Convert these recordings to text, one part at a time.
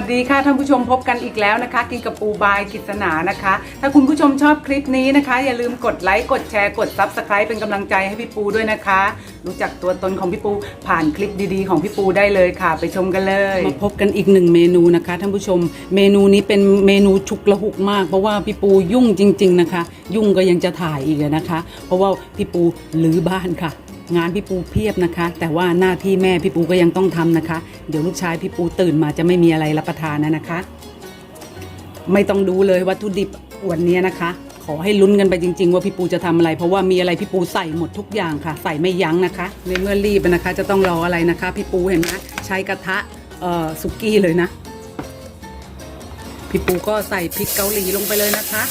วัสดีค่ะท่านผู้ชมพบกันอีกแล้วนะคะ กินกับปูบายกิษณานะคะ ถ้าคุณผู้ชมชอบคลิปนี้นะคะ อย่าลืมกดไลค์กดแชร์กดซับสไคร b ์เป็นกำลังใจให้พี่ปูด้วยนะคะ รู้จักตัวตนของพี่ปูผ่านคลิปดีๆ ของพี่ปูได้เลยค่ะ ไปชมกันเลยมาพบกันอีกหนึ่งเมนูนะคะท่านผู้ชม เมนูนี้เป็นเมนูฉุกละหุกมาก เพราะว่าพี่ปูยุ่งจริง ๆนะคะ ยุ่งก็ยังจะถ่ายอีกนะคะ เพราะว่าพี่ปูรื้อบ้านค่ะ งานพี่ปูเพียบนะคะ แต่ว่าหน้าที่แม่พี่ปูก็ยังต้องทำนะคะ เดี๋ยวลูกชายพี่ปูตื่นมาจะไม่มีอะไรรับประทานนะนะคะ ไม่ต้องดูเลยวัตถุดิบวันนี้นะคะ ขอให้ลุ้นกันไปจริง ๆ ว่าพี่ปูจะทำอะไร เพราะว่ามีอะไรพี่ปูใส่หมดทุกอย่างค่ะ ใส่ไม่ยั้งนะคะในเมื่อรีบนะคะ จะต้องรออะไรนะคะ พี่ปูเห็นไหมใช้กระทะเอ่อสุกี้เลยนะพี่ปูก็ใส่พริกเกาหลีลงไปเลยนะคะ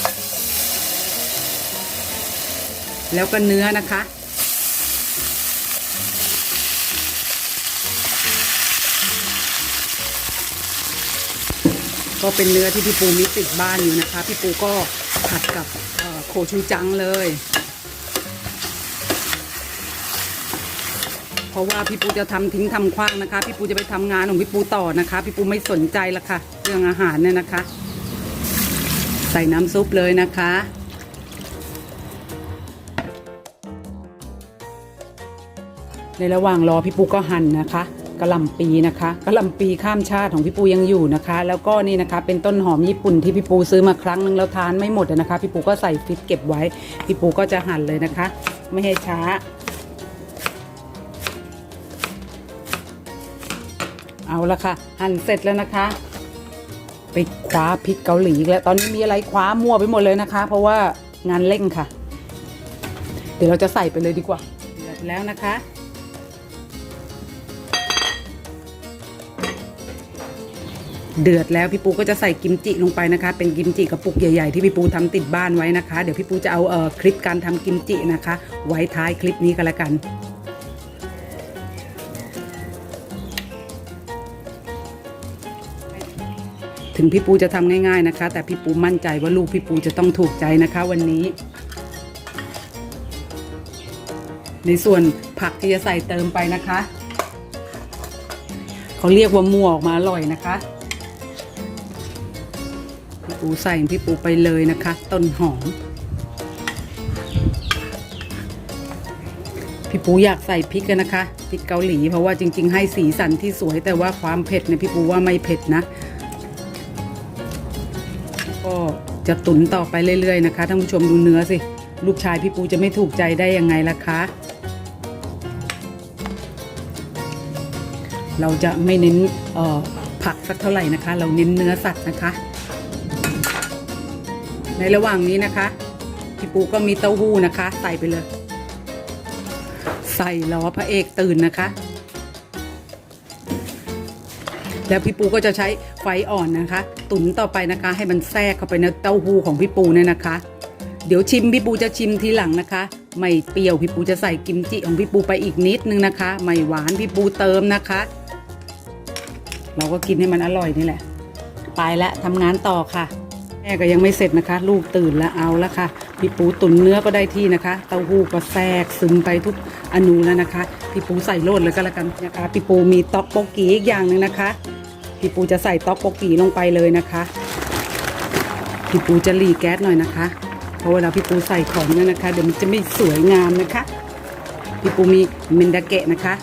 แล้วก็เนื้อนะคะ ก็เป็นเนื้อที่พี่ปูมีติดบ้านอยู่นะคะ พี่ปูก็ผัดกับโคชูจังเลย เพราะว่าพี่ปูจะทำทิ้งทำคว้างนะคะ พี่ปูจะไปทำงานของพี่ปูต่อนะคะ พี่ปูไม่สนใจละค่ะเรื่องอาหารเนี่ยนะคะ ใส่น้ำซุปเลยนะคะในระหว่างรอพี่ปูก็หั่นนะคะ กะหล่ำปีนะคะกะหล่ำปีข้ามชาติของพี่ปูยังอยู่นะคะ แล้วก็นี่นะคะเป็นต้นหอมญี่ปุ่นที่พี่ปูซื้อมาครั้งหนึ่งแล้วทานไม่หมดนะคะ พี่ปูก็ใส่ฟิตเก็บไว้ พี่ปูก็จะหั่นเลยนะคะ ไม่ให้ช้าเอาละค่ะ หั่นเสร็จแล้วนะคะ ไปคว้าพริกเกาหลีแล้วตอนนี้มีอะไรคว้ามั่วไปหมดเลยนะคะ เพราะว่างานเร่งค่ะ เดี๋ยวเราจะใส่ไปเลยดีกว่าเดือดแล้วนะคะ เดือดแล้วพี่ปูก็จะใส่กิมจิลงไปนะคะ เป็นกิมจิกระปุกใหญ่ๆที่พี่ปูทำติดบ้านไว้นะคะ เดี๋ยวพี่ปูจะเอาเอ่อคลิปการทำกิมจินะคะ ไว้ท้ายคลิปนี้ก็แล้วกันถึงพี่ปูจะทำง่ายๆนะคะ แต่พี่ปูมั่นใจว่าลูกพี่ปูจะต้องถูกใจนะคะวันนี้ ในส่วนผักที่จะใส่เติมไปนะคะ เขาเรียกว่ามั่วออกมาอร่อยนะคะ ปูใส่พี่ปูไปเลยนะคะ ต้นหอม พี่ปูอยากใส่พริกกันนะคะพริกเกาหลีเพราะว่าจริง ๆ ให้สีสันที่สวย แต่ว่าความเผ็ดเนี่ยพี่ปูว่าไม่เผ็ดนะ ก็จะตุนต่อไปเรื่อย ๆ นะคะท่านผู้ชมดูเนื้อสิ ลูกชายพี่ปูจะไม่ถูกใจได้ยังไงล่ะคะ เราจะไม่เน้นออผักสักเท่าไหร่นะคะ เราเน้นเนื้อสัตว์นะคะ ในระหว่างนี้นะคะพี่ปูก็มีเต้าหู้นะคะ ใส่ไปเลย ใส่ล้อพระเอกตื่นนะคะ แล้วพี่ปูก็จะใช้ไฟอ่อนนะคะ ตุ๋นต่อไปนะคะ ให้มันแทรกเข้าไปในเต้าหู้ของพี่ปูเนี่ยนะคะ เดี๋ยวชิมพี่ปูจะชิมทีหลังนะคะ ไม่เปรี้ยวพี่ปูจะใส่กิมจิของพี่ปูไปอีกนิดนึงนะคะ ไม่หวานพี่ปูเติมนะคะ เราก็กินให้มันอร่อยนี่แหละ ไปแล้วทำงานต่อค่ะ แม่ก็ยังไม่เสร็จนะคะ ลูกตื่นแล้วเอาแล้วค่ะพี่ปูตุ๋นเนื้อก็ได้ที่นะคะ เต้าหู้ก็แทรกซึมไปทุกอนูแล้วนะคะพี่ปูใส่โลดเลยก็แล้วกันนะคะพี่ปูมีต๊อกโปกีอีกอย่างหนึ่งนะคะพี่ปูจะใส่ต๊อกโปกีลงไปเลยนะคะพี่ปูจะหลีแก๊สหน่อยนะคะ เพราะเวลาพี่ปูใส่ของเนี่ยนะคะ เดี๋ยวมันจะไม่สวยงามนะคะพี่ปูมีเมนดาเกะนะคะ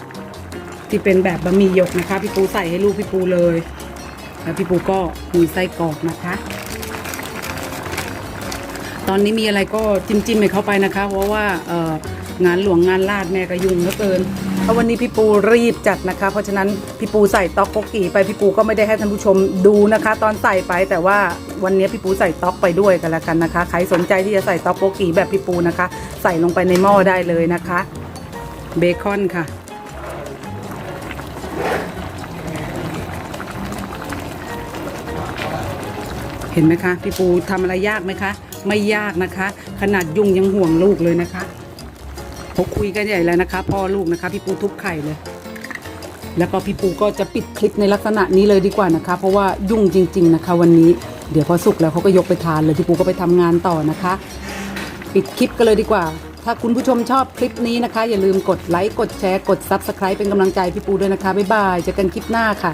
ที่เป็นแบบบะหมี่หยกนะคะพี่ปูใส่ให้ลูกพี่ปูเลย แล้วพี่ปูก็มีไส้กรอกนะคะ ตอนนี้มีอะไรก็จิ้มจิ้มให้เขาไปนะคะ เพราะว่าเอ่องานหลวงงานลาดแม่ก็ยุ่งเหลือเกินเพราะวันนี้พี่ปูรีบจัดนะคะ เพราะฉะนั้นพี่ปูใส่ต๊อกโกกีไปพี่ปูก็ไม่ได้ให้ท่านผู้ชมดูนะคะ ตอนใส่ไปแต่ว่าวันนี้พี่ปูใส่ต๊อกไปด้วยกันแล้วกันนะคะใครสนใจที่จะใส่ต๊อกโกกีแบบพี่ปูนะคะ ใส่ลงไปในหม้อได้เลยนะคะ เบคอนค่ะเห็นไหมคะ พี่ปูทำอะไรยากไหมคะ ไม่ยากนะคะ ขนาดยุ่งยังห่วงลูกเลยนะคะเขาคุยกันใหญ่แล้วนะคะ พ่อลูกนะคะ พี่ปูทุบไข่เลย แล้วก็พี่ปูก็จะปิดคลิปในลักษณะนี้เลยดีกว่านะคะ เพราะว่ายุ่งจริง ๆนะคะ วันนี้เดี๋ยวพอสุกแล้วเขาก็ยกไปทานเลยพี่ปูก็ไปทำงานต่อนะคะ ปิดคลิปกันเลยดีกว่า ถ้าคุณผู้ชมชอบคลิปนี้นะคะ อย่าลืมกดไลค์กดแชร์กด Subscribe เป็นกำลังใจพี่ปูด้วยนะคะบ๊ายบายเจอกันคลิปหน้าค่ะ